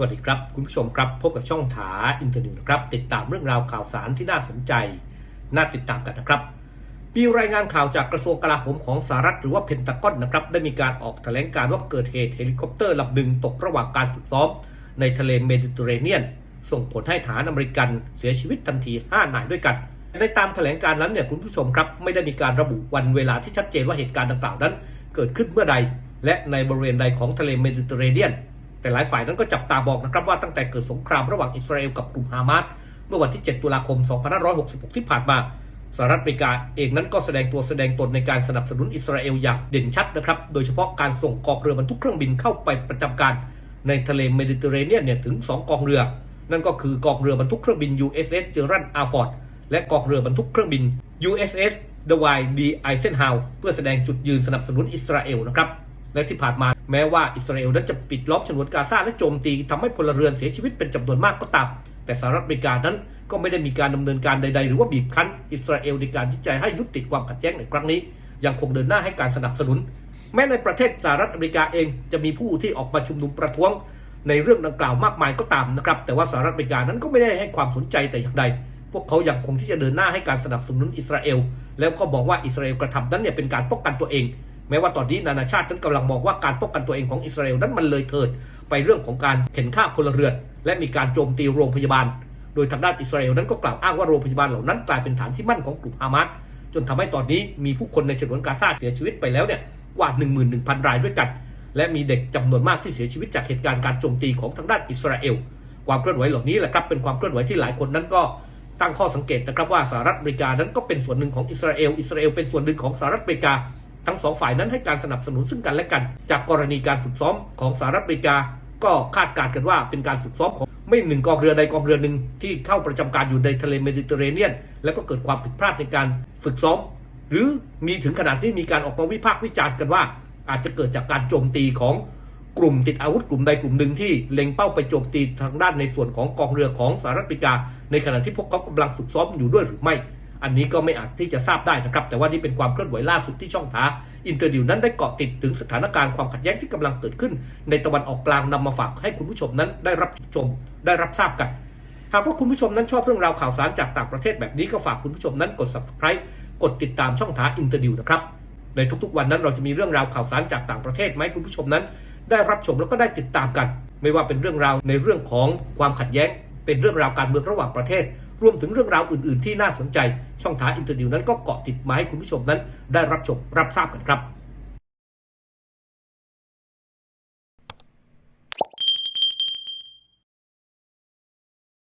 วัสดีครับ คุณผู้ชมครับ พบกับช่องถาอินเทอร์เน็ตนะครับ ติดตามเรื่องราวข่าวสารที่น่าสนใจ น่าติดตามกันนะครับ มีรายงานข่าวจากกระทรวงกลาโหมของสหรัฐหรือว่าเพนตากอนนะครับ ได้มีการออกแถลงการว่าเกิดเหตุเฮลิคอปเตอร์ลำหนึ่งตกระหว่างการฝึกซ้อม ในทะเลเมดิเตอร์เรเนียน ส่งผลให้ฐานอเมริกันเสียชีวิตทันที 5 นายด้วยกัน ในตามแถลงการนั้นเนี่ยคุณผู้ชมครับไม่ได้มีการระบุวันเวลาที่ชัดเจนว่าเหตุการณ์ดังกล่าวนั้น เกิดขึ้นเมื่อใด และในบริเวณใดของทะเลเมดิเตอร์เรเนียน แต่หลายฝ่ายนั้นก็จับตาบอกนะครับว่าตั้งแต่เกิดสงครามระหว่างอิสราเอลกับกลุ่มฮามาสเมื่อวันที่ 7 ตุลาคม 2566 ที่ผ่านมาสหรัฐอเมริกาเองนั้นก็แสดงตัวแสดงตนในการสนับสนุนอิสราเอลอย่างเด่นชัดนะครับ โดยเฉพาะการส่งกองเรือบรรทุกเครื่องบินเข้าไปประจำการในทะเลเมดิเตอร์เรเนียนเนี่ยถึง 2 กองเรือ นั่นก็คือกองเรือบรรทุกเครื่องบิน USS เจอรันอาร์ฟอร์ดและกองเรือบรรทุกเครื่องบิน USS d w i d Eisenhower เพื่อแสดงจุดยืนสนับสนุนอิสราเอลนะครับ และที่ผ่านมา แม้ว่าอิสราเอลนั้นจะปิดล้อมฉนวนกาซาและโจมตีทำให้พลเรือนเสียชีวิตเป็นจำนวนมากก็ตาม แต่สหรัฐอเมริกานั้นก็ไม่ได้มีการดำเนินการใด ๆ หรือว่าบีบคั้น อิสราเอลในการที่จะให้ยุติความขัดแย้งในครั้งนี้ ยังคงเดินหน้าให้การสนับสนุน แม้ในประเทศสหรัฐอเมริกาเองจะมีผู้ที่ออกมาชุมนุมประท้วง ในเรื่องดังกล่าวมากมายก็ตามนะครับ แต่ว่าสหรัฐอเมริกานั้นก็ไม่ได้ให้ความสนใจแต่อย่างใด พวกเขายังคงที่จะเดินหน้าให้การสนับสนุนอิสราเอล แล้วก็บอกว่าอิสราเอลกระทำนั้นเนี่ยเป็นการป้องกันตัวเอง แม้ว่าตอนนี้นานาชาตินั้นกำลังมองว่าการป้องกันตัวเองของอิสราเอลนั้นมันเลยเถิด ไปเรื่องของการเข็นฆ่าพลเรือน และมีการโจมตีโรงพยาบาล โดยทางด้านอิสราเอลนั้นก็กล่าวอ้างว่าโรงพยาบาลเหล่านั้นกลายเป็นฐานที่มั่นของกลุ่มฮามาสจนทำให้ตอนนี้มีผู้คนในฉนวนกาซาเสียชีวิตไปแล้วเนี่ยกว่า 11,000 รายด้วยกัน และมีเด็กจำนวนมากที่เสียชีวิตจากเหตุการณ์การโจมตีของทางด้านอิสราเอลความเคลื่อนไหวเหล่านี้แหละครับเป็นความเคลื่อนไหวที่หลายคนนั้นก็ตั้งข้อสังเกตนะครับว่าสหรัฐอเมริกานั้นก็เป็นส่วนหนึ่งของอิสราเอลอิสราเอลเป็นส่วนหนึ่งของสหรัฐอเมริกา ทั้งสองฝ่ายนั้นให้การสนับสนุนซึ่งกันและกัน จากกรณีการฝึกซ้อมของสหรัฐอเมริกา ก็คาดการณ์กันว่าเป็นการฝึกซ้อมของไม่หนึ่งกองเรือใดกองเรือหนึ่งที่เข้าประจำการอยู่ในทะเลเมดิเตอร์เรเนียน แล้วก็เกิดความผิดพลาดในการฝึกซ้อม หรือมีถึงขนาดที่มีการออกมาวิพากษ์วิจารณ์กันว่า อาจจะเกิดจากการโจมตีของกลุ่มติดอาวุธกลุ่มใดกลุ่มหนึ่งที่เล็งเป้าไปโจมตีทางด้านในส่วนของกองเรือของสหรัฐอเมริกา ในขณะที่พวกเขากำลังฝึกซ้อมอยู่ด้วยหรือไม่ อันนี้ก็ไม่อาจที่จะทราบได้นะครับ แต่ว่านี่เป็นความเคลื่อนไหวล่าสุดที่ช่องท้าอินเตอร์ดิวนั้นได้เกาะติดถึงสถานการณ์ความขัดแย้งที่กำลังเกิดขึ้น ในตะวันออกกลางนำมาฝากให้คุณผู้ชมนั้นได้รับชมได้รับทราบกัน หากว่าคุณผู้ชมนั้นชอบเรื่องราวข่าวสารจากต่างประเทศแบบนี้ก็ฝากคุณผู้ชมนั้นกด subscribe กดติดตามช่องท้าอินเตอร์ดิวนะครับในทุกๆวันนั้นเราจะมีเรื่องราวข่าวสารจากต่างประเทศไหมคุณผู้ชมนั้น ได้รับชมแล้วก็ได้ติดตามกัน ไม่ว่าเป็นเรื่องราวในเรื่องของความขัดแย้ง เป็นเรื่องราวการเมืองระหว่างประเทศ รวมถึงเรื่องราวอื่น ๆ ที่น่าสนใจ ช่องท้าอินเตอร์ดิวนั้นก็เกาะติดมาให้คุณผู้ชมนั้นได้รับชมรับทราบกันครับ